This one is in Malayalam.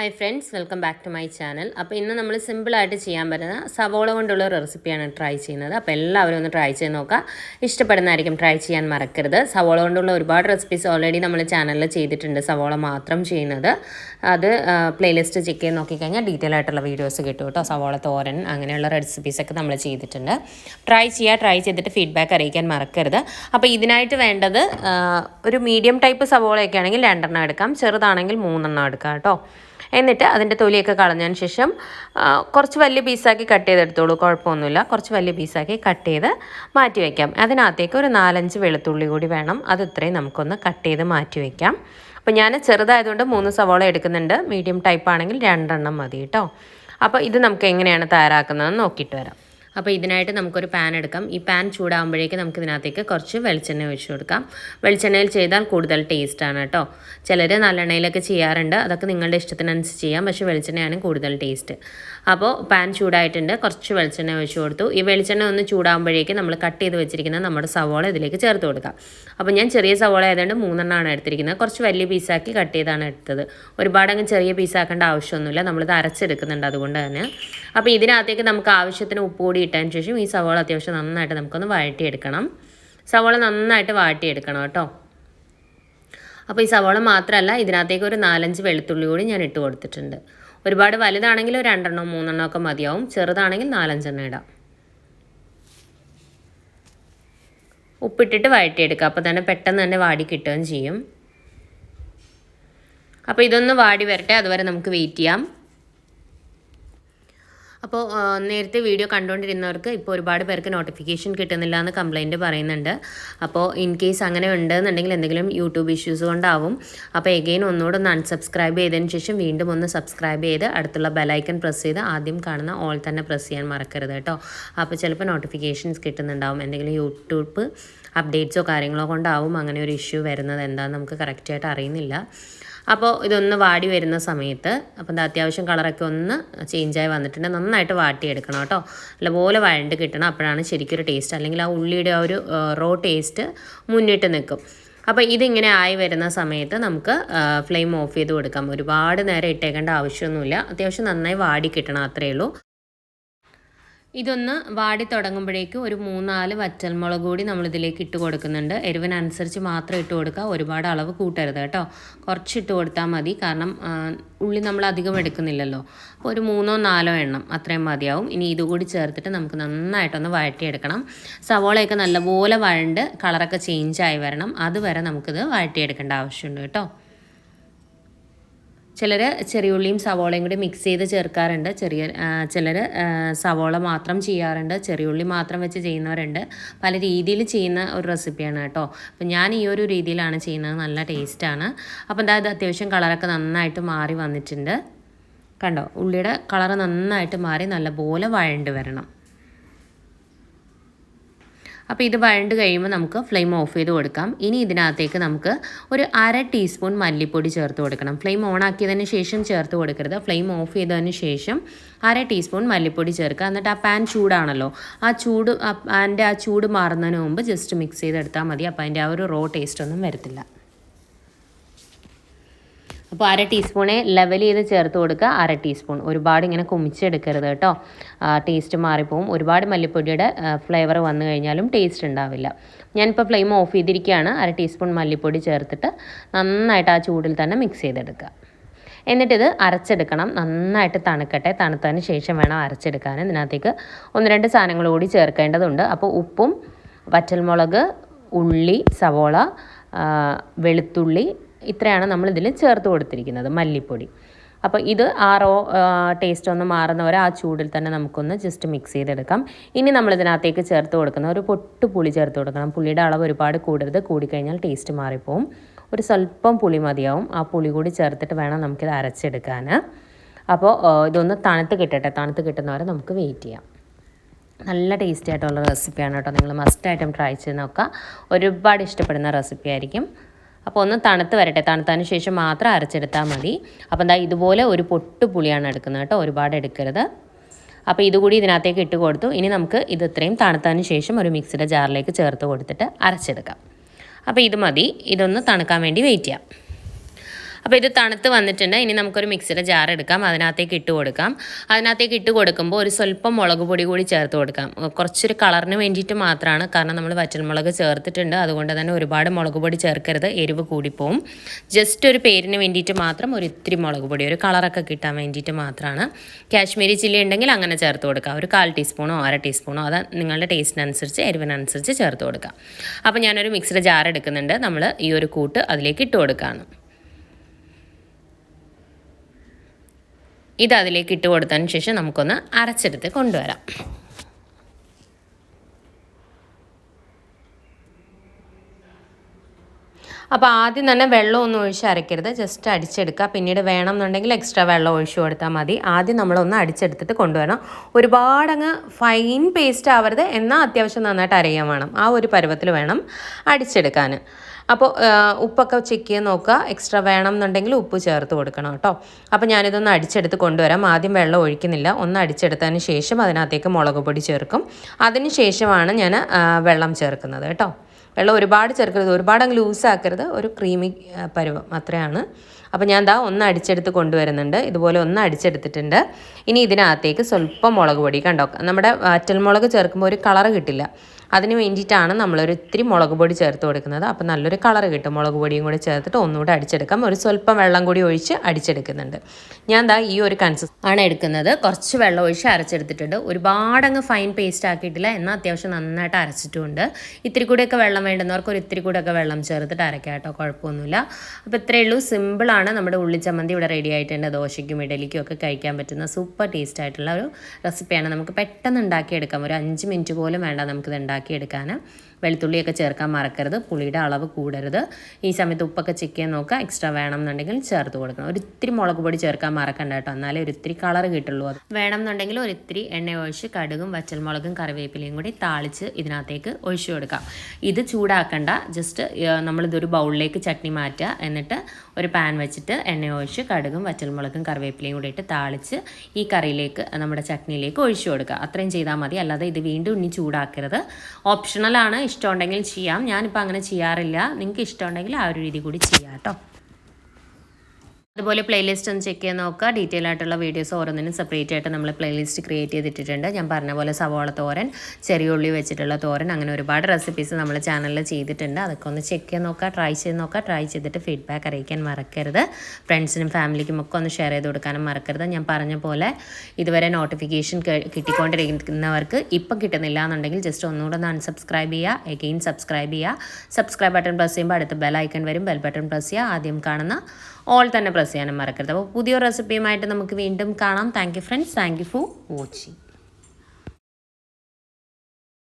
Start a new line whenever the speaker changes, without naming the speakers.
Hi friends welcome back to my channel അപ്പോൾ ഇന്ന് നമ്മൾ സിമ്പിളായിട്ട് ചെയ്യാൻ പറ്റുന്ന സവോള കൊണ്ടുള്ള ഒരു റെസിപ്പിയാണ് ട്രൈ ചെയ്യുന്നത്. അപ്പോൾ എല്ലാവരും ഒന്ന് ട്രൈ ചെയ്ത് നോക്കുക. ഇഷ്ടപ്പെടുന്നതായിരിക്കും ട്രൈ ചെയ്യാൻ മറക്കരുത്. സവോള കൊണ്ടുള്ള ഒരുപാട് റെസിപ്പീസ് ഓൾറെഡി നമ്മൾ ചാനലിൽ ചെയ്തിട്ടുണ്ട് സവോള മാത്രം ചെയ്യുന്നത്. അത് പ്ലേലിസ്റ്റ് ചെക്ക് ചെയ്ത് നോക്കിക്കഴിഞ്ഞാൽ ഡീറ്റെയിൽ ആയിട്ടുള്ള വീഡിയോസ് കിട്ടും കേട്ടോ. സവോള തോരൻ അങ്ങനെയുള്ള റെസിപ്പീസൊക്കെ നമ്മൾ ചെയ്തിട്ടുണ്ട്. ട്രൈ ചെയ്യുക ട്രൈ ചെയ്തിട്ട് ഫീഡ്ബാക്ക് അറിയിക്കാൻ മറക്കരുത്. അപ്പോൾ ഇതിനായിട്ട് വേണ്ടത് ഒരു മീഡിയം ടൈപ്പ് സവോളയൊക്കെ ആണെങ്കിൽ രണ്ടെണ്ണം എടുക്കാം. ചെറുതാണെങ്കിൽ മൂന്നെണ്ണം എടുക്കാം കേട്ടോ. എന്നിട്ട് അതിന്റെ തൊലിയൊക്കെ കളഞ്ഞതിന് ശേഷം കുറച്ച് വലിയ പീസാക്കി കട്ട് ചെയ്തെടുത്തോളൂ. കുഴപ്പമൊന്നുമില്ല. കുറച്ച് വലിയ പീസാക്കി കട്ട് ചെയ്ത് മാറ്റി വയ്ക്കാം. അതിനകത്തേക്ക് ഒരു നാലഞ്ച് വെളുത്തുള്ളി കൂടി വേണം. അത് ഇത്രയും നമുക്കൊന്ന് കട്ട് ചെയ്ത് മാറ്റി വയ്ക്കാം. അപ്പോൾ ഞാൻ ചെറുതായതുകൊണ്ട് മൂന്ന് സവോള എടുക്കുന്നുണ്ട്. മീഡിയം ടൈപ്പ് ആണെങ്കിൽ രണ്ടെണ്ണം മതി കേട്ടോ. അപ്പോൾ ഇത് നമുക്ക് എങ്ങനെയാണ് തയ്യാറാക്കുന്നതെന്ന് നോക്കിയിട്ട് വരാം. അപ്പോൾ ഇതിനായിട്ട് നമുക്കൊരു പാൻ എടുക്കാം. ഈ പാൻ ചൂടാകുമ്പോഴേക്ക് നമുക്ക് ഇതിനകത്തേക്ക് കുറച്ച് വെളിച്ചെണ്ണ ഒഴിച്ചു കൊടുക്കാം. വെളിച്ചെണ്ണയിൽ ചെയ്താൽ കൂടുതൽ ടേസ്റ്റാണ് കേട്ടോ ചിലർ നല്ലെണ്ണയിലൊക്കെ ചെയ്യാറുണ്ട്. അതൊക്കെ നിങ്ങളുടെ ഇഷ്ടത്തിനനുസരിച്ച് ചെയ്യാം. പക്ഷേ വെളിച്ചെണ്ണയാണ് കൂടുതൽ ടേസ്റ്റ് അപ്പോൾ പാൻ ചൂടായിട്ടുണ്ട്. കുറച്ച് വെളിച്ചെണ്ണ ഒഴിച്ചു കൊടുത്തു. ഈ വെളിച്ചെണ്ണ ഒന്ന് ചൂടാകുമ്പോഴേക്ക് നമ്മൾ കട്ട് ചെയ്ത് വെച്ചിരിക്കുന്ന നമ്മുടെ സവോള ഇതിലേക്ക് ചേർത്ത് കൊടുക്കാം. അപ്പോൾ ഞാൻ ചെറിയ സവോള ആയതുകൊണ്ട് മൂന്നെണ്ണമാണ് എടുത്തിരിക്കുന്നത്. കുറച്ച് വലിയ പീസാക്കി കട്ട് ചെയ്താണ് എടുത്തത്. ഒരുപാടങ്ങ് ചെറിയ പീസാക്കേണ്ട ആവശ്യമൊന്നുമില്ല. നമ്മളിത് അരച്ചെടുക്കുന്നുണ്ട് അതുകൊണ്ട് തന്നെ. അപ്പോൾ ഇതിനകത്തേക്ക് നമുക്ക് ആവശ്യത്തിന് ഉപ്പ് കൂടി ഇട്ടതിന് ശേഷം ഈ സവോള അത്യാവശ്യം നന്നായിട്ട് നമുക്കൊന്ന് വഴറ്റിയെടുക്കണം. സവോള നന്നായിട്ട് വാട്ടിയെടുക്കണം കേട്ടോ. അപ്പോൾ ഈ സവോള മാത്രമല്ല ഇതിനകത്തേക്ക് ഒരു നാലഞ്ച് വെളുത്തുള്ളി കൂടി ഞാൻ ഇട്ട് കൊടുത്തിട്ടുണ്ട്. ഒരുപാട് വലുതാണെങ്കിൽ ഒരു രണ്ടെണ്ണം മൂന്നെണ്ണം ഒക്കെ മതിയാവും. ചെറുതാണെങ്കിൽ നാലഞ്ചെണ്ണം ഇടാം. ഉപ്പിട്ടിട്ട് വഴറ്റിയെടുക്കുക. അപ്പോൾ തന്നെ പെട്ടെന്ന് തന്നെ വാടി കിട്ടുകയും ചെയ്യും. അപ്പോൾ ഇതൊന്ന് വാടി വരട്ടെ. അതുവരെ നമുക്ക് വെയിറ്റ് ചെയ്യാം. അപ്പോൾ നേരത്തെ വീഡിയോ കണ്ടുകൊണ്ടിരുന്നവർക്ക് ഇപ്പോൾ ഒരുപാട് പേർക്ക് നോട്ടിഫിക്കേഷൻ കിട്ടുന്നില്ല എന്ന് കംപ്ലൈന്റ് പറയുന്നുണ്ട്. അപ്പോൾ ഇൻ കേസ് അങ്ങനെ ഉണ്ടെന്നുണ്ടെങ്കിൽ എന്തെങ്കിലും യൂട്യൂബ് ഇഷ്യൂസ് കൊണ്ടാവും. അപ്പോൾ എഗെയിൻ ഒന്നുകൂടെ ഒന്ന് അൺസബ്സ്ക്രൈബ് ചെയ്തതിന് ശേഷം വീണ്ടും ഒന്ന് സബ്സ്ക്രൈബ് ചെയ്ത് അടുത്തുള്ള ബെലൈക്കൺ പ്രസ് ചെയ്ത് ആദ്യം കാണുന്ന ഓൾ തന്നെ പ്രസ് ചെയ്യാൻ മറക്കരുത് കേട്ടോ. അപ്പോൾ ചിലപ്പോൾ നോട്ടിഫിക്കേഷൻസ് കിട്ടുന്നുണ്ടാവും. എന്തെങ്കിലും യൂട്യൂബ് അപ്ഡേറ്റ്സോ കാര്യങ്ങളോ കൊണ്ടാവും അങ്ങനെ ഒരു ഇഷ്യൂ വരുന്നത് എന്താണെന്ന് നമുക്ക് കറക്റ്റായിട്ട് അറിയുന്നില്ല. അപ്പോൾ ഇതൊന്ന് വാടി വരുന്ന സമയത്ത് അപ്പം അത്യാവശ്യം കളറൊക്കെ ഒന്ന് ചേഞ്ചായി വന്നിട്ടുണ്ട്. നന്നായിട്ട് വാട്ടിയെടുക്കണം കേട്ടോ. നല്ലപോലെ വഴണ്ട് കിട്ടണം. അപ്പോഴാണ് ശരിക്കൊരു ടേസ്റ്റ് അല്ലെങ്കിൽ ആ ഉള്ളിയുടെ ആ ഒരു റോ ടേസ്റ്റ് മുന്നിട്ട് നിൽക്കും. അപ്പോൾ ഇതിങ്ങനെ ആയി വരുന്ന സമയത്ത് നമുക്ക് ഫ്ലെയിം ഓഫ് ചെയ്ത് കൊടുക്കാം. ഒരുപാട് നേരം ഇട്ടേക്കേണ്ട ആവശ്യമൊന്നുമില്ല. അത്യാവശ്യം നന്നായി വാടി കിട്ടണം അത്രയേ ഉള്ളൂ. ഇതൊന്ന് വാടി തുടങ്ങുമ്പോഴേക്കും ഒരു മൂന്നാൽ വറ്റൽമുളക് കൂടി നമ്മൾ ഇതിലേക്ക് ഇട്ട് കൊടുക്കുന്നുണ്ട്. എരിവിനനുസരിച്ച് മാത്രം ഇട്ട് കൊടുക്കുക. ഒരുപാട് അളവ് കൂട്ടരുത് കേട്ടോ. കുറച്ച് ഇട്ട് കൊടുത്താൽ മതി. കാരണം ഉള്ളി നമ്മൾ അധികം എടുക്കുന്നില്ലല്ലോ. അപ്പോൾ ഒരു മൂന്നോ നാലോ എണ്ണം അത്രയും മതിയാവും. ഇനി ഇതുകൂടി ചേർത്തിട്ട് നമുക്ക് നന്നായിട്ടൊന്ന് വഴറ്റിയെടുക്കണം. സവോളയൊക്കെ നല്ലപോലെ വഴണ്ട് കളറൊക്കെ ചേഞ്ച് ആയി വരണം. അതുവരെ നമുക്കിത് വഴറ്റിയെടുക്കേണ്ട ആവശ്യമുണ്ട് കേട്ടോ. ചിലർ ചെറിയുള്ളിയും സവോളയും കൂടി മിക്സ് ചെയ്ത് ചേർക്കാറുണ്ട്. ചെറിയ ചിലർ സവോള മാത്രം ചെയ്യാറുണ്ട്. ചെറിയുള്ളി മാത്രം വെച്ച് ചെയ്യുന്നവരുണ്ട്. പല രീതിയിൽ ചെയ്യുന്ന ഒരു റെസിപ്പിയാണ് കേട്ടോ. അപ്പം ഞാൻ ഈ ഒരു രീതിയിലാണ് ചെയ്യുന്നത്. നല്ല ടേസ്റ്റാണ് അപ്പം എന്താ ഇത് അത്യാവശ്യം കളറൊക്കെ നന്നായിട്ട് മാറി വന്നിട്ടുണ്ട്. കണ്ടോ? ഉള്ളിയുടെ കളർ നന്നായിട്ട് മാറി. നല്ല നല്ലപോലെ വഴണ്ട് വരണം. അപ്പോൾ ഇത് വഴണ്ട് കഴിയുമ്പോൾ നമുക്ക് ഫ്ലെയിം ഓഫ് ചെയ്ത് കൊടുക്കാം. ഇനി ഇതിനകത്തേക്ക് നമുക്ക് ഒരു അര ടീസ്പൂൺ മല്ലിപ്പൊടി ചേർത്ത് കൊടുക്കണം. ഫ്ലെയിം ഓൺ ആക്കിയതിന് ശേഷം ചേർത്ത് കൊടുക്കരുത്. ഫ്ലെയിം ഓഫ് ചെയ്തതിന് ശേഷം അര ടീസ്പൂൺ മല്ലിപ്പൊടി ചേർക്കുക. എന്നിട്ട് ആ പാൻ ചൂടാണല്ലോ. ആ ചൂട് ആ പാന്റെ ആ ചൂട് മാറുന്നതിന് മുമ്പ് ജസ്റ്റ് മിക്സ് ചെയ്തെടുത്താൽ മതി. അപ്പോൾ അതിന്റെ ആ ഒരു റോ ടേസ്റ്റ് ഒന്നും വരത്തില്ല. അപ്പോൾ അര ടീസ്പൂണെ ലെവൽ ചെയ്ത് ചേർത്ത് കൊടുക്കുക. അര ടീസ്പൂൺ ഒരുപാട് ഇങ്ങനെ കുമിച്ചെടുക്കരുത് കേട്ടോ. ടേസ്റ്റ് മാറിപ്പോവും. ഒരുപാട് മല്ലിപ്പൊടിയുടെ ഫ്ലേവർ വന്നു കഴിഞ്ഞാലും ടേസ്റ്റ് ഉണ്ടാവില്ല. ഞാനിപ്പോൾ ഫ്ലെയിം ഓഫ് ചെയ്തിരിക്കുകയാണ്. അര ടീസ്പൂൺ മല്ലിപ്പൊടി ചേർത്തിട്ട് നന്നായിട്ട് ആ ചൂടിൽ തന്നെ മിക്സ് ചെയ്തെടുക്കുക. എന്നിട്ടിത് അരച്ചെടുക്കണം. നന്നായിട്ട് തണുക്കട്ടെ. തണുത്തതിന് ശേഷം വേണം അരച്ചെടുക്കാൻ. ഇതിനകത്തേക്ക് ഒന്ന് രണ്ട് സാധനങ്ങൾ കൂടി ചേർക്കേണ്ടതുണ്ട്. അപ്പോൾ ഉപ്പും വറ്റൽമുളക് ഉള്ളി സവോള വെളുത്തുള്ളി ഇത്രയാണ് നമ്മൾ നമ്മളിതിൽ ചേർത്ത് കൊടുത്തിരിക്കുന്നത് മല്ലിപ്പൊടി. അപ്പോൾ ഇത് ആ റോ ടേസ്റ്റ് ഒന്ന് മാറുന്നവരെ ആ ചൂടിൽ തന്നെ നമുക്കൊന്ന് ജസ്റ്റ് മിക്സ് ചെയ്തെടുക്കാം. ഇനി നമ്മൾ ഇതിനകത്തേക്ക് ചേർത്ത് കൊടുക്കുന്ന ഒരു പൊട്ട് പുളി ചേർത്ത് കൊടുക്കണം. പുളിയുടെ അളവ് ഒരുപാട് കൂടരുത്. കൂടിക്കഴിഞ്ഞാൽ ടേസ്റ്റ് മാറിപ്പോവും. ഒരു സ്വല്പം പുളി മതിയാവും. ആ പുളി കൂടി ചേർത്തിട്ട് വേണം നമുക്കിത് അരച്ചെടുക്കാൻ. അപ്പോൾ ഇതൊന്ന് തണുത്ത് കിട്ടട്ടെ. തണുത്ത് കിട്ടുന്നവരെ നമുക്ക് വെയിറ്റ് ചെയ്യാം. നല്ല ടേസ്റ്റി ആയിട്ടുള്ള റെസിപ്പിയാണ് കേട്ടോ. നിങ്ങൾ മസ്റ്റ് മസ്റ്റായിട്ടും ട്രൈ ചെയ്ത് നോക്കുക. ഒരുപാട് ഇഷ്ടപ്പെടുന്ന റെസിപ്പി ആയിരിക്കും. അപ്പോൾ ഒന്ന് തണുത്ത് വരട്ടെ. തണുത്തതിന് ശേഷം മാത്രം അരച്ചെടുത്താൽ മതി. അപ്പോൾ എന്താ ഇതുപോലെ ഒരു പൊട്ട് പുളിയാണ് എടുക്കുന്നത് കേട്ടോ. ഒരുപാട് എടുക്കരുത്. അപ്പോൾ ഇതുകൂടി ഇതിനകത്തേക്ക് ഇട്ട് കൊടുത്തു. ഇനി നമുക്ക് ഇത് ഇത്രയും തണുത്തതിന് ശേഷം ഒരു മിക്സിയുടെ ജാറിലേക്ക് ചേർത്ത് കൊടുത്തിട്ട് അരച്ചെടുക്കാം. അപ്പോൾ ഇത് മതി. ഇതൊന്ന് തണുക്കാൻ വേണ്ടി വെയിറ്റ് ചെയ്യാം. അപ്പോൾ ഇത് തണുത്ത് വന്നിട്ടുണ്ട്. ഇനി നമുക്കൊരു മിക്സിയുടെ ജാർ എടുക്കാം. അതിനകത്തേക്ക് ഇട്ട് കൊടുക്കാം. അതിനകത്തേക്ക് ഇട്ട് കൊടുക്കുമ്പോൾ ഒരു സ്വല്പം മുളക് പൊടി കൂടി ചേർത്ത് കൊടുക്കാം. കുറച്ചൊരു കളറിന് വേണ്ടിയിട്ട് മാത്രമാണ്. കാരണം നമ്മൾ വറ്റൽമുളക് ചേർത്തിട്ടുണ്ട്. അതുകൊണ്ട് തന്നെ ഒരുപാട് മുളക് പൊടി ചേർക്കരുത്. എരിവ് കൂടിപ്പോവും. ജസ്റ്റ് ഒരു പേരിന് വേണ്ടിയിട്ട് മാത്രം ഒരു ഇത്തിരി മുളക് പൊടി ഒരു കളറൊക്കെ കിട്ടാൻ വേണ്ടിയിട്ട് മാത്രമാണ്. കാശ്മീരി ചില്ലി ഉണ്ടെങ്കിൽ അങ്ങനെ ചേർത്ത് കൊടുക്കാം. ഒരു കാൽ ടീസ്പൂണോ അര ടീസ്പൂണോ അത് നിങ്ങളുടെ ടേസ്റ്റിനനുസരിച്ച് എരിവിനനുസരിച്ച് ചേർത്ത് കൊടുക്കാം. അപ്പോൾ ഞാനൊരു മിക്സിയുടെ ജാർ എടുക്കുന്നുണ്ട്. നമ്മൾ ഈ ഒരു കൂട്ട് അതിലേക്ക് ഇട്ട് കൊടുക്കുകയാണ്. ഇത് അതിലേക്ക് ഇട്ട് കൊടുത്തതിന് ശേഷം നമുക്കൊന്ന് അരച്ചെടുത്ത് കൊണ്ടുവരാം. അപ്പോൾ ആദ്യം തന്നെ വെള്ളം ഒന്നും ഒഴിച്ച് അരയ്ക്കരുത്. ജസ്റ്റ് അടിച്ചെടുക്കുക. പിന്നീട് വേണം എന്നുണ്ടെങ്കിൽ എക്സ്ട്രാ വെള്ളം ഒഴിച്ചു കൊടുത്താൽ മതി. ആദ്യം നമ്മളൊന്ന് അടിച്ചെടുത്തിട്ട് കൊണ്ടുവരണം. ഒരുപാടങ്ങ് ഫൈൻ പേസ്റ്റ് ആവരുത്. എന്നാൽ അത്യാവശ്യം നന്നായിട്ട് അരയാൻ വേണം. ആ ഒരു പരുവത്തിൽ വേണം അടിച്ചെടുക്കാൻ. അപ്പോൾ ഉപ്പൊക്കെ ചെക്ക് ചെയ്ത് നോക്കുക. എക്സ്ട്രാ വേണം എന്നുണ്ടെങ്കിൽ ഉപ്പ് ചേർത്ത് കൊടുക്കണം കേട്ടോ. അപ്പോൾ ഞാനിതൊന്ന് അടിച്ചെടുത്ത് കൊണ്ടുവരാം. ആദ്യം വെള്ളം ഒഴിക്കുന്നില്ല. ഒന്ന് അടിച്ചെടുത്തതിന് ശേഷം അതിനകത്തേക്ക് മുളക് പൊടി ചേർക്കും. അതിന് ശേഷമാണ് ഞാൻ വെള്ളം ചേർക്കുന്നത് കേട്ടോ. വെള്ളം ഒരുപാട് ചേർക്കരുത്. ഒരുപാട് അങ്ങ് ലൂസാക്കരുത്. ഒരു ക്രീമി പരുവം. അത്രയാണ്. അപ്പോൾ ഞാൻ ദാ ഒന്ന് അടിച്ചെടുത്ത് കൊണ്ടുവരുന്നുണ്ട്. ഇതുപോലെ ഒന്ന് അടിച്ചെടുത്തിട്ടുണ്ട്. ഇനി ഇതിനകത്തേക്ക് സ്വല്പം മുളക് പൊടി. കണ്ടോ? നമ്മുടെ വറ്റൽമുളക് ചേർക്കുമ്പോൾ ഒരു കളറ് കിട്ടില്ല. അതിന് വേണ്ടിയിട്ടാണ് നമ്മളൊരു ഇത്തിരി മുളക് പൊടി ചേർത്ത് കൊടുക്കുന്നത്. അപ്പോൾ നല്ലൊരു കളർ കിട്ടും മുളക് പൊടിയും കൂടി ചേർത്തിട്ട് ഒന്നുകൂടെ അടിച്ചെടുക്കാം. ഒരു സ്വല്പം വെള്ളം കൂടി ഒഴിച്ച് അടിച്ചെടുക്കുന്നുണ്ട്. ഞാൻ ദാ ഈ ഒരു കൺസിസ് ആണ് എടുക്കുന്നത്. കുറച്ച് വെള്ളം ഒഴിച്ച് അരച്ചെടുത്തിട്ടുണ്ട്. ഒരുപാട് അങ്ങ് ഫൈൻ പേസ്റ്റ് ആക്കിയിട്ടില്ല. എന്നാൽ അത്യാവശ്യം നന്നായിട്ട് അരച്ചിട്ടുമുണ്ട്. ഇത്തിരി കൂടെയൊക്കെ വെള്ളം വേണ്ടുന്നവർക്ക് ഒരു ഇത്തിരി കൂടെയൊക്കെ വെള്ളം ചേർത്തിട്ട് അരക്കാം കേട്ടോ. കുഴപ്പമൊന്നുമില്ല. അപ്പോൾ ഇത്രയേ ഉള്ളൂ. സിമ്പിളാണ് നമ്മുടെ ഉള്ളിച്ചമ്മന്തി ഇവിടെ റെഡി ആയിട്ടുണ്ട് ദോശയ്ക്കും ഇഡലിക്കും ഒക്കെ കഴിക്കാൻ പറ്റുന്ന സൂപ്പർ ടേസ്റ്റ് ആയിട്ടുള്ള ഒരു റെസിപ്പിയാണ് നമുക്ക് പെട്ടെന്ന് ഉണ്ടാക്കിയെടുക്കാം. ഒരു അഞ്ച് മിനിറ്റ് പോലും വേണ്ട നമുക്കിത് ഉണ്ടാക്കിയെടുക്കാൻ വെളുത്തുള്ളിയൊക്കെ ചേർക്കാൻ മറക്കരുത്. പുളിയുടെ അളവ് കൂടരുത്. ഈ സമയത്ത് ഉപ്പൊക്കെ ചിക്കൻ നോക്കുക. എക്സ്ട്രാ വേണം എന്നുണ്ടെങ്കിൽ ചേർത്ത് കൊടുക്കണം. ഒരിത്തിരി മുളക് പൊടി ചേർക്കാൻ മറക്കണ്ട കേട്ടോ. എന്നാലേ ഒരിത്തിരി കളർ കിട്ടുള്ളൂ അത്. വേണം എന്നുണ്ടെങ്കിൽ ഒരു ഇത്തിരി എണ്ണ ഒഴിച്ച് കടുകും വച്ചൽമുളകും കറിവേപ്പിലയും കൂടി താളിച്ച് ഇതിനകത്തേക്ക് ഒഴിച്ചു കൊടുക്കാം. ഇത് ചൂടാക്കണ്ട. ജസ്റ്റ് നമ്മളിതൊരു ബൗളിലേക്ക് ചട്നി മാറ്റുക. എന്നിട്ട് ഒരു പാൻ വെച്ചിട്ട് എണ്ണ ഒഴിച്ച് കടുകും വറ്റൽമുളകും കറിവേപ്പിലയും കൂടി ഇട്ട് താളിച്ച് ഈ കറിയിലേക്ക് നമ്മുടെ ചട്നിയിലേക്ക് ഒഴിച്ചു കൊടുക്കുക. അത്രയും ചെയ്താൽ മതി. അല്ലാതെ ഇത് വീണ്ടും ഇനി ചൂടാക്കരുത്. ഓപ്ഷണലാണ് ഇഷ്ടമുണ്ടെങ്കിൽ ചെയ്യാം. ഞാനിപ്പോൾ അങ്ങനെ ചെയ്യാറില്ല. നിങ്ങൾക്ക് ഇഷ്ടമുണ്ടെങ്കിൽ ആ ഒരു രീതി കൂടി ചെയ്യാം കേട്ടോ. അതുപോലെ പ്ലേലിസ്റ്റ് ഒന്ന് ചെക്ക് ചെയ്ത് നോക്കുക. ഡീറ്റെയിൽ ആയിട്ടുള്ള വീഡിയോസ് ഓരോന്നിനും സെപ്പറേറ്റ് ആയിട്ട് നമ്മൾ പ്ലേലിസ്റ്റ് ക്രിയേറ്റ് ചെയ്തിട്ടുണ്ട് ഞാൻ പറഞ്ഞ പോലെ സവോള തോരൻ ചെറിയ ഉള്ളി വെച്ചിട്ടുള്ള തോരൻ അങ്ങനെ ഒരുപാട് റെസിപ്പീസ് നമ്മൾ ചാനലിൽ ചെയ്തിട്ടുണ്ട്. അതൊക്കെ ഒന്ന് ചെക്ക് ചെയ്ത് നോക്കുക ട്രൈ ചെയ്ത് നോക്കുക. ട്രൈ ചെയ്തിട്ട് ഫീഡ്ബാക്ക് അറിയിക്കാൻ മറക്കരുത്. ഫ്രണ്ട്സിനും ഫാമിലിക്കും ഒക്കെ ഒന്ന് ഷെയർ ചെയ്ത് കൊടുക്കാനും മറക്കരുത്. ഞാൻ പറഞ്ഞ പോലെ ഇതുവരെ നോട്ടിഫിക്കേഷൻ കിട്ടിക്കൊണ്ടിരിക്കുന്നവർക്ക് ഇപ്പം കിട്ടുന്നില്ല എന്നുണ്ടെങ്കിൽ ജസ്റ്റ് ഒന്നുകൂടെ ഒന്ന് അൺസബ്സ്ക്രൈബ് ചെയ്യുക. എഗെയിൻ സബ്സ്ക്രൈബ് ചെയ്യുക. സബ്സ്ക്രൈബ് ബട്ടൺ പ്രസ് ചെയ്യുമ്പോൾ അടുത്ത ബെൽ ഐക്കൺ വരും. ബെൽ ബട്ടൺ പ്രസ് ചെയ്യുക. ആദ്യം കാണുന്ന ഓൾ തന്നെ പ്രസ് ചെയ്യാനും മറക്കരുത്. അപ്പോൾ പുതിയ റെസിപ്പിയുമായിട്ട് നമുക്ക് വീണ്ടും കാണാം. Thank you friends thank you for watching